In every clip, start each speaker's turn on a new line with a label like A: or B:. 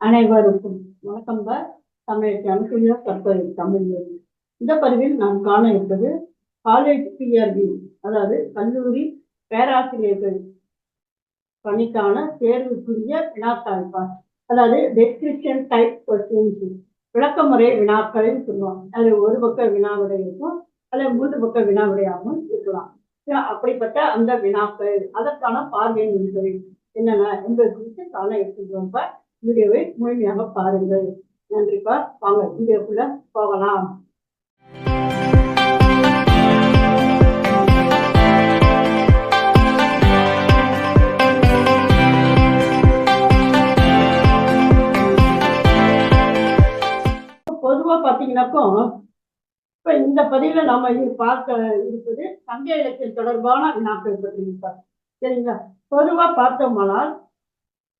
A: அனைவருக்கும் வணக்கம் தமிழ் அனுப்பிய கற்பதை தமிழ் இந்த பதிவில் நாம் காண இருப்பது காலேஜ் பிஆர்பி அதாவது கல்லூரி பேராசிரியர்கள் பணிக்கான தேர்வுக்குரிய வினாத்தாள்பா அதாவது டெஸ்கிரிப்ஷன் டைப் கொஸ்டின்ஸ் விளக்கமுறை வினாக்கள்னு சொல்லுவாங்க. அது ஒரு பக்க வினாவிடை இருக்கும் அல்லது மூன்று பக்க வினாவிடையாகவும் இருக்கலாம். அப்படிப்பட்ட அந்த வினாக்கள் அதற்கான பார்வை என்னென்ன என்பது குறித்து காண இருக்கின்றோம் வீடியோவை முழுமையாக பாருங்கள். நன்றிப்பா வாங்க வீடியோக்குள்ள போகலாம். பொதுவா பாத்தீங்கன்னாக்கோ இப்ப இந்த பதிவுல நாம இது பார்க்க இருப்பது சங்க இலக்கியம் தொடர்பான வினாக்கள் பற்றி சரிங்களா? பொதுவா பார்த்தோம்னால்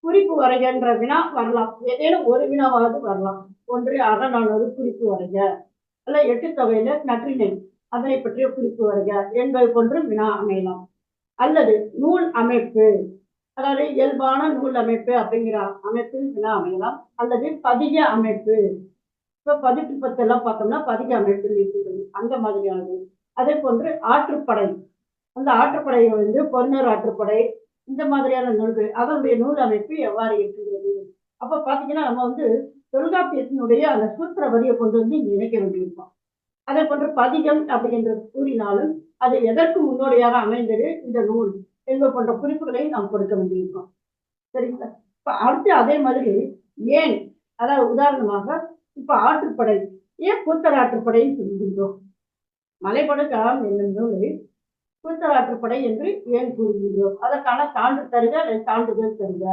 A: குறிப்பு வரைகின்ற வினா வரலாம். ஏதேனும் ஒரு வினாவாவது வரலாம். ஒன்று அறநானூறு குறிப்பு வரைக. அல்ல எட்டு தொகையில நற்றினை அதனை பற்றிய குறிப்பு வரைக. என்பது போன்று வினா அமையலாம். அல்லது நூல் அமைப்பு. அதாவது இயல்பான நூல் அமைப்பு அப்படிங்கிற அமைப்பில் வினா அமையலாம். அல்லது பதிக அமைப்பு. இப்போ பதிப்பு பத்தெல்லாம் பார்த்தோம்னா பதிக அமைப்பில் இருக்குது அந்த மாதிரியானது. அதே போன்று ஆற்றுப்படை. அந்த ஆற்றுப்படை வந்து பொன்னர் ஆற்றுப்படை இந்த மாதிரியான நூல்கள் அதனுடைய நூல் அமைப்பு எவ்வாறு இருக்கிறது? அப்ப பாத்தீங்கன்னா நம்ம வந்து தொல்காப்பியத்தினுடைய அந்த சூத்திர வரியை கொண்டு வந்து இணைக்க வேண்டியிருக்கோம். அதே போன்று பதிகம் அப்படின்ற கூறினாலும் அது எதற்கு முன்னோடியாக அமைந்தது? இந்த நூல் என்பது போன்ற குறிப்புகளை நாம் கொடுக்க வேண்டியிருக்கோம். சரிங்களா? இப்ப அடுத்து அதே மாதிரி ஏன் அதாவது உதாரணமாக இப்ப ஆற்றுப்படை ஏன் கூத்தர் ஆற்றுப்படைன்னு சொல்கின்றோம் மலைப்படுக்கலாம் என்னும் நூலை கூத்தராற்றுப்படை என்று ஏன் கூறுகின்றோம்? அதற்கான சான்று தருக சான்றுகள் தருக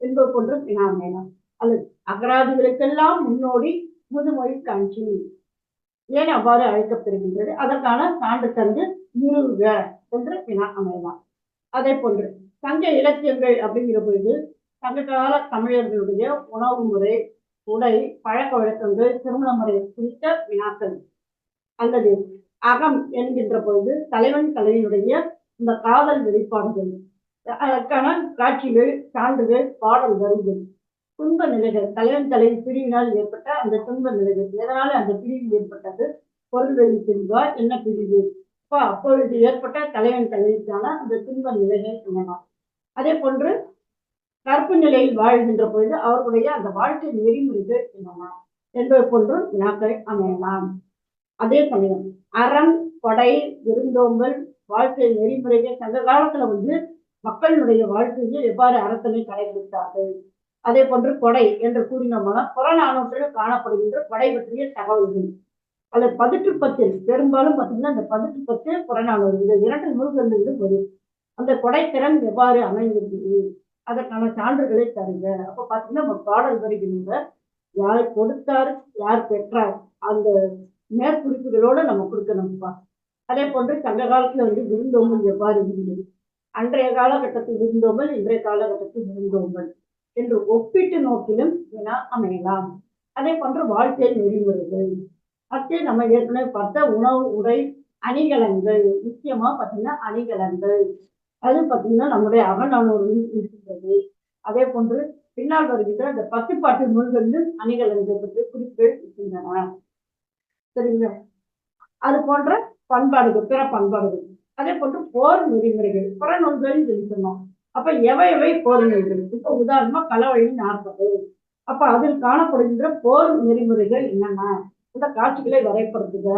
A: என்பது போன்று வினாமேனம் அல்லது அகராதிகளுக்கெல்லாம் முன்னோடி முதுமொழி காஞ்சி ஏன் அவ்வாறு அழைக்கப்படுகின்றது? அதற்கான சான்று தந்து நிறுவுக என்று வினா அமையலாம் அதே போன்று சங்க இலக்கியங்கள் அப்படிங்கிற பொழுது சங்ககால தமிழர்களுடைய உணவு முறை உடை பழக்க வழக்கங்கள் திருமண முறை குறித்த வினாக்கள். அல்லது அகம் என்கின்ற பொழுது தலைவன் தலைவனுடைய இந்த காதல் வெளிப்பாடுகள் அதற்கான காட்சிகள் சான்றுகள் பாடல் வரிகள் துன்ப நிலைகள் தலைவன் தலைவி பிரிவினால் ஏற்பட்ட அந்த துன்ப நிலைகள் எதனால அந்த பிரிவு ஏற்பட்டது? பொருள் வெளி பிரிவா என்ன பிரிவு? இப்போ அப்பொழுது ஏற்பட்ட தலைவன் தலைவிக்கான அந்த துன்ப நிலைகள் சொல்லலாம் அதே போன்று கற்பு நிலையில் வாழ்கின்ற பொழுது அவர்களுடைய அந்த வாழ்க்கை நெறிமுறைகள் என்னென்ன? என்பது போன்று வினாக்கள் அமையலாம். அதே சமயம் அறம் கொடை விருந்தோம்பல் வாழ்க்கை நெறிமுறைகள் சங்க காலத்துல வந்து மக்களுடைய வாழ்க்கையில் எவ்வாறு அறத்தனை கடைபிடித்தார்கள்? அதே போன்று கொடை என்று கூறினோம்னா புறநானூற்றில் காணப்படுகின்ற கொடை பற்றிய தகவல்கள். அது பதிட்டு பத்தில் பெரும்பாலும் பார்த்தீங்கன்னா அந்த பதிட்டு பத்து புறநானூறு இது இரண்டு நூல்களிலிருந்து வரும் அந்த கொடைத்திறன் எவ்வாறு அமைந்திருக்கிறது அதற்கான சான்றுகளை தருங்க அப்ப பாத்தீங்கன்னா நம்ம பாடல் வருகின்ற யார் கொடுத்தார் யார் பெற்றார் அந்த மேற்குறிப்புகளோட நம்ம கொடுக்கணும்ப்பா அதே போன்று சங்க காலத்துல வந்து விருந்தோம்பல் எவ்வாறு இருந்தது? அன்றைய காலகட்டத்தில் விருந்தோம்பல் இன்றைய காலகட்டத்தில் விருந்தோம்பல் என்று ஒப்பீட்டு நோக்கிலும் வினா அமையலாம். அதே போன்று வாழ்க்கை நெறிமுறைகள். அடுத்து நம்ம ஏற்கனவே பார்த்த உணவு உடை அணிகலன்கள். முக்கியமா பார்த்தீங்கன்னா அணிகலன்கள். அது பார்த்தீங்கன்னா நம்முடைய அகநானூரில் இருக்கின்றது. அதே போன்று பின்னால் வருகின்ற அந்த பத்துப்பாட்டு நூல்களிலும் அணிகலன்கள் பற்றி குறிப்புகள் இருக்கின்றன. சரிங்களா அது போன்ற பண்பாடுகள் பிற பண்பாடுகள். அதே போன்று போர் நெறிமுறைகள் புறநூல்கள் சொல்லி சொன்னோம் அப்ப எவை எவை போர் நெறிமுறைகள்? இப்ப உதாரணமா கலவழி நாற்பது. அப்ப அதில் காணப்படுகின்ற போர் நெறிமுறைகள் என்னென்ன? இந்த காட்சிகளை வரைப்படுத்துக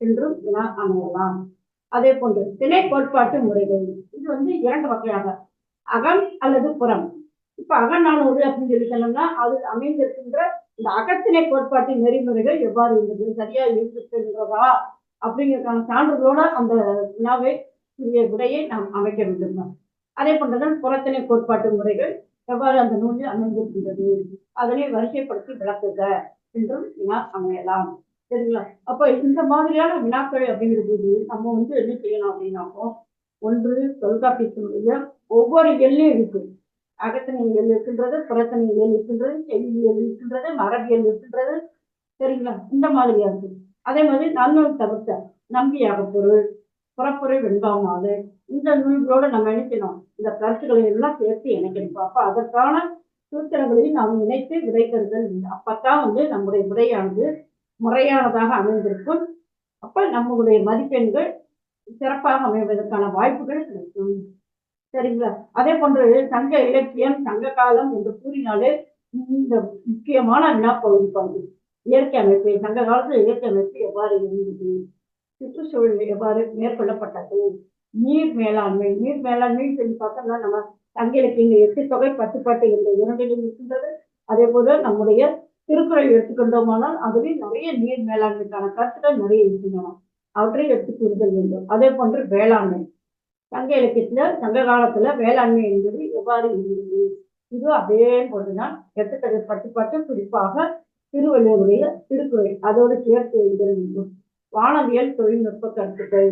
A: என்றும் வினா அமையலாம் அதே போன்று திணை கோட்பாட்டு முறைகள். இது வந்து இரண்டு வகையாக. அகம் அல்லது புறம். இப்ப அகநானூறு அப்படின்னு சொல்லி சொன்னோம்னா அது அமைந்திருக்கின்ற இந்த அகத்தினை கோட்பாட்டின் நெறிமுறைகள் எவ்வாறு இருந்தது? சரியா இருந்திருக்கின்றதா அப்படிங்கிறதுக்கான சான்றுகளோட அந்த வினாவை விடையை நாம் அமைக்க வேண்டும். அதே போன்றதான் புறத்தினை கோட்பாட்டு முறைகள் எவ்வாறு அந்த நூலில் அமைந்திருக்கின்றது? அதனை வரிசைப்படுத்தி விளக்குக என்றும் வினா அமையலாம். சரிங்களா? அப்ப இந்த மாதிரியான வினாக்கள் அப்படிங்கிற போது நம்ம வந்து என்ன செய்யணும் அப்படின்னாக்கோ ஒன்று தொல்காப்பியத்தினுடைய ஒவ்வொரு எல்லையும் இருக்கு. அகத்தனியல் இருக்கின்றது புறத்தனை இருக்கின்றது செவிலியல் இருக்கின்றது மரபியல் இருக்கின்றது சரிங்களா இந்த மாதிரியா இருக்கு அதே மாதிரி நன்னூல் தவிர்த்த நம்பியாக பொருள் புறப்புரை வெண்பாமாது இந்த நூல்களோட நம்ம இணைக்கணும். இந்த கருத்துக்களை எல்லாம் சேர்த்து இணைக்கணும். அப்ப அதற்கான சூத்திரங்களையும் நாம் இணைத்து விடை பெறுதல் அப்பத்தான் வந்து நம்முடைய விடையானது முறையானதாக அமைந்திருக்கும். அப்ப நம்முடைய மதிப்பெண்கள் சிறப்பாக அமைவதற்கான வாய்ப்புகள் கிடைக்கும். சரிங்களா? அதே போன்று சங்க இலக்கியம் சங்க காலம் என்று கூறினாலே இந்த முக்கியமான வினாப்பகுதி பகுதி இயற்கை அமைப்பு சங்க காலத்தில் இயற்கை அமைப்பு எவ்வாறு இருந்தது? சுற்றுச்சூழல் எவ்வாறு மேற்கொள்ளப்பட்டது? நீர் மேலாண்மை நீர் மேலாண்மை சொல்லி பார்த்தோம்னா நம்ம சங்க இலக்கியங்கள் எட்டு தொகை பத்து பாட்டு என்ற இரண்டிலும் இருக்கின்றது. அதே போல நம்முடைய திருக்குறள் எடுத்துக்கொண்டோமானால் அதுவே நிறைய நீர் மேலாண்மைக்கான கருத்துக்கள் நிறைய இருக்கின்றன. அவற்றை எடுத்து கூறுதல் வேண்டும். அதே போன்று வேளாண்மை. சங்க இலக்கியத்துல சங்க காலத்துல வேளாண்மை என்பது எவ்வாறு இருந்தது? இது அதே போன்றுதான் எட்டுத்தொகை பட்டுப்பாட்டு குறிப்பாக திருவள்ளுவருடைய திருக்குறள் அதோடு சேர்த்து எழுதல் வேண்டும். வானவியல் தொழில்நுட்ப கருத்துக்கள்.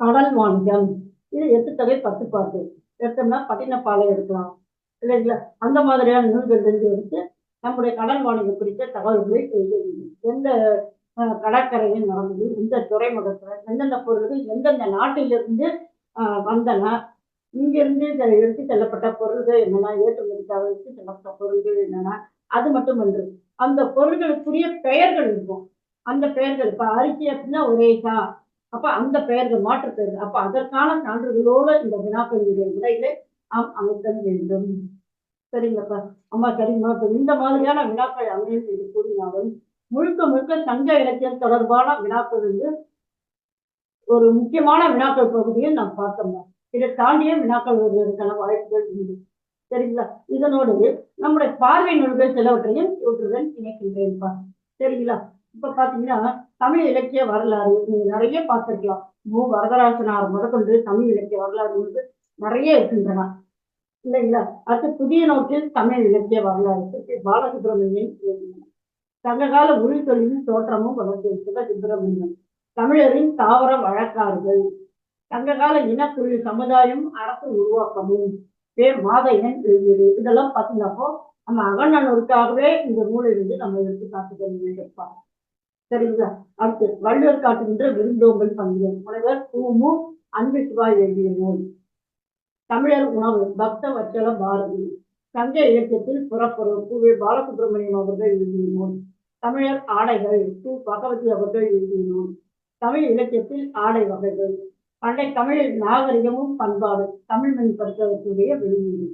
A: கடல் வாணிகம். இது எட்டு தொகை பத்து பாட்டு எடுத்தோம்னா பட்டினப்பாலை எடுக்கலாம். இல்லைங்களா? அந்த மாதிரியான நூல்கள் இருந்து எடுத்து நம்முடைய கடல் வாணிகம் குறித்த தகவல்களை எழுத வேண்டும். எந்த கடற்கரையில் நடந்தது. இந்த துறைமுகத்துல எந்தெந்த பொருள்கள் எந்தெந்த நாட்டிலிருந்து வந்தன இங்கிருந்து எடுத்து செல்லப்பட்ட பொருள்கள் என்னென்ன ஏற்றுமதிக்காக எடுத்து செல்லப்பட்ட பொருள்கள் என்னென்ன அது மட்டும் அன்று அந்த பொருள்களுக்குரிய பெயர்கள் இருக்கும். அந்த பெயர்கள் இப்ப அரிசி அப்படின்னா ஒரேசா அப்ப அந்த பெயர்கள் மாற்று பெயர்கள். அப்ப அதற்கான சான்றுகளோடு இந்த வினாக்களுடைய விடைகளை நாம் அமைத்தல் வேண்டும். சரிங்கப்பா. அம்மா சரிம்மா இந்த மாதிரியான வினாக்கள் அமையும் என்று கூறினாலும் முழுக்க முழுக்க சங்க இலக்கியம் தொடர்பான வினாக்கள் வந்து ஒரு முக்கியமான வினாக்கள் பகுதியில் நாம் பார்த்தோம்னா இதை தாண்டிய வினாக்கள் வருவதற்கான வாய்ப்புகள் உண்டு. சரிங்களா? இதனோடு நம்முடைய பார்வை நூல்கள் சிலவற்றையும் இவற்றுடன் இணைக்கின்றேன்ப்பா சரிங்களா? இப்ப பாத்தீங்கன்னா தமிழ் இலக்கிய வரலாறு நீங்க நிறைய பார்த்திருக்கலாம். மு. வரதராசனார் முதற்கொண்டு தமிழ் இலக்கிய வரலாறு வந்து நிறைய இருக்கின்றன. இல்லைங்களா? அடுத்து புதிய நோக்கில் தமிழ் இலக்கிய வரலாறு பாலசுப்ரமணியன் எழுதினார். சங்ககால உள்தொழிலின் தோற்றமும் வளர்ச்சி சுப்பிரமணியம் தமிழரின் தாவர வழக்காறுகள். சங்ககால இனக்குழு சமுதாயம் அரசு உருவாக்கமும். பேர் மாதையன் எழுதியது. இதெல்லாம் பார்த்தீங்கன்னாப்போ நம்ம அகநன்னூருக்காகவே இந்த நூலிலிருந்து நம்ம எடுத்து காட்டுதல் வேண்டியிருப்பாங்க சரிங்களா? அடுத்து வள்ளுவர் காட்டுகின்ற விருந்தோம்பல் பங்கியல் முனைவர் பூமு அன்பு சிவாய் எழுதிய நூல். தமிழர் உணவு பக்த வச்சல பாரதி சங்க இயக்கத்தில் புறப்படும். பூவே பாலசுப்ரமணியம் அவர்கள் எழுதிய நூல். தமிழர் ஆடைகள் கு பகவதி அவர்கள் எழுதினோம். தமிழ் இலக்கியத்தில் ஆடை வகைகள். பண்டை தமிழில் நாகரிகமும் பண்பாடு தமிழ் மண் படித்தவர்களுடைய வெளியீடு.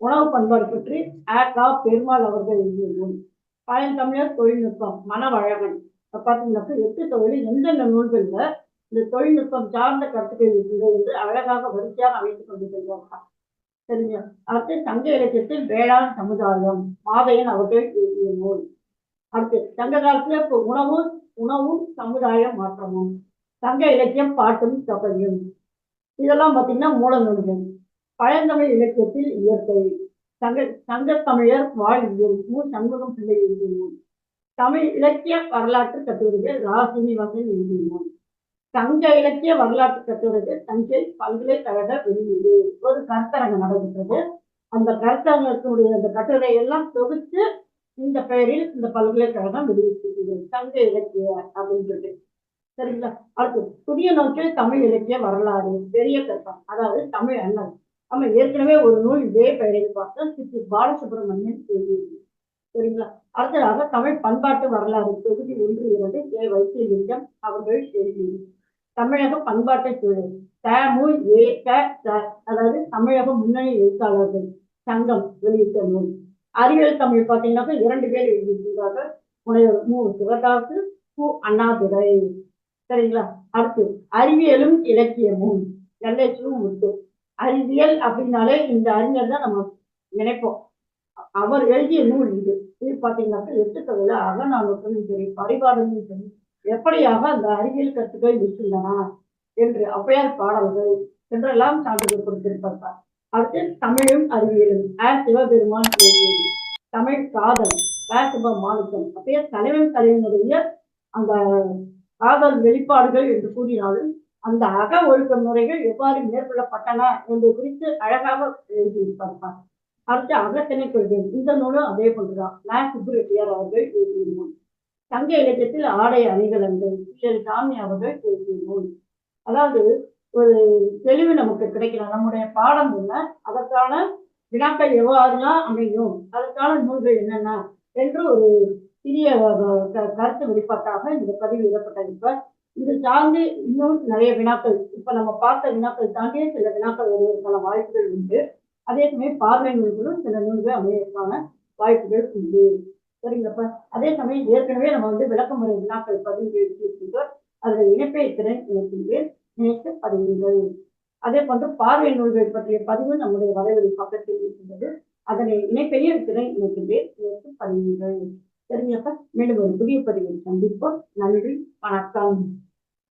A: உணவு பண்பாடு பற்றி ஆ கா பெருமாள் அவர்கள் எழுதினோம் பழந்தமிழர் தொழில்நுட்பம் மனவழகன். இப்ப பார்த்தீங்கன்னாக்கா எட்டு தொழில் எந்தெந்த நூல்களில் இந்த தொழில்நுட்பம் சார்ந்த கருத்துக்கள் இருக்கின்றது என்று அழகாக வரிசையாக அமைத்துக் கொண்டு செல்வார்கள் சரிங்க அடுத்து சங்க இலக்கியத்தில் வேளாண் சமுதாயம் மாதையன் அவர்கள் எழுதிய நூல். அடுத்து சங்க காலத்துல இப்போ உணவும் உணவும் சமுதாய மாற்றமும் சங்க இலக்கியம் பாட்டும் தொகையும். இதெல்லாம் பார்த்தீங்கன்னா மூலநூல்கள். பழந்தமிழ் இலக்கியத்தில் இயற்கை. சங்க சங்க தமிழர் வாழ்வியல் மு சண்முகம் பிள்ளை எழுதிய தமிழ் இலக்கிய வரலாற்று கட்டுரைகள் ரா சீனிவாசன் எழுதிய சங்க இலக்கிய வரலாற்று கட்டுரைகள் தஞ்சை பல்கலைக்கழக வெளியீடு. ஒரு கருத்தரங்கம் நடைபெற்றது. அந்த கருத்தரங்கத்தினுடைய அந்த கட்டுரை எல்லாம் தொகுத்து இந்த பெயரில் இந்த பல்கலைக்கழகம் வெளியிட்டிருக்கிறது சங்க இலக்கிய அப்படின்றது. சரிங்களா? அடுத்து புதிய நோக்கில் தமிழ் இலக்கிய வரலாறு பெரிய கற்பம் அதாவது தமிழ் அண்ணன் நம்ம ஏற்கனவே ஒரு நூல் இதே பெயரில் பார்த்தோம் சித்தி பாலசுப்ரமணியன் எழுதியது சரிங்களா? அடுத்ததாக தமிழ் பண்பாட்டு வரலாறு தொகுதி ஒன்று இரண்டு ஏ வைத்தியலிங்கம் அவர்கள் எழுதியது தமிழக பண்பாட்டு சூழல் தமு ஏ க ச அதாவது தமிழக முன்னணி எழுத்தாளர்கள் சங்கம் வெளியிட்ட நூல். அறிவியல் தமிழ் பார்த்தீங்கன்னாக்கா இரண்டு பேர் எழுதியிருக்கிறார்கள். முனைவர் மு. சிவதாசு கு அண்ணாதுரை. சரிங்களா? அடுத்து அறிவியலும் இலக்கியமும். எல்லைச்சும் முத்து அறிவியல் அப்படின்னாலே இந்த அறிஞர் தான் நம்ம நினைப்போம். அவர் எழுதிய நூல் இது. இது பார்த்தீங்கன்னாக்கா எட்டு தொகையில சரி பரிபாடலும் சரி எப்படியாக அந்த அறிவியல் கருத்துக்கள் இருக்கின்றன என்று அப்பையார் பாடல்கள் என்றெல்லாம் சான்றிதழ் கொடுத்திருப்பார். அடுத்து தமிழும் அறிவியலும். சிவபெருமான் எழுதியது தமிழ் காதல். ஆ சிவ மாணிக்கம் அப்படியே தலைவன் தலைவனுடைய அந்த காதல் வெளிப்பாடுகள் என்று கூறினாலும் அந்த அக ஒழுக்க முறைகள் எவ்வாறு மேற்கொள்ளப்பட்டன என்று குறித்து அழகாக எழுதியிருப்பார் அடுத்து அகத்திணை கொள்கை இந்த நூலும் அதே போன்றுதான். நா சுப்புரெட்டியார் அவர்கள் எழுதிய தங்க சங்க இலக்கியத்தில் ஆடை அணிகலன்கள். சாமி அவர்கள் எழுதிய நூல் அதாவது ஒரு தெளிவு நமக்கு கிடைக்கலாம். நம்முடைய பாடம் என்ன அதற்கான வினாக்கள் எவ்வாறுலாம் அமையும் அதற்கான நூல்கள் என்னென்ன என்று ஒரு சிறிய க- கருத்து வெளிப்பாட்டாக இந்த பதிவு இடப்பட்டது. இப்ப இது சார்ந்து இன்னும் நிறைய வினாக்கள் இப்ப நம்ம பார்த்த வினாக்கள் தாண்டிய சில வினாக்கள் வருவதற்கான வாய்ப்புகள் உண்டு. அதே சமயம் பார்வை நூல்களும் சில நூல்கள் அமைவதற்கான வாய்ப்புகள் உண்டு. சரிங்களப்ப அதே சமயம் ஏற்கனவே நம்ம வந்து விளக்கமுறை வினாக்கள் பதிவு எடுத்திருக்கின்றோம் அதில் இணைப்பை திறன் இணைக்கின்றேன் இணைத்து பதிவுகள் அதே போன்று பார்வை நூல்கள் பற்றிய பதிவு நம்முடைய வலைவழி பக்கத்தில் இருக்கின்றது. அதனை இணைப்பையும் திறன் இணைக்கின்றேன் இணைத்து பதிவுகள் தெரிஞ்சப்ப மீண்டும் ஒரு புதிய பதிவில் சந்திப்போம். நன்றி வணக்கம்.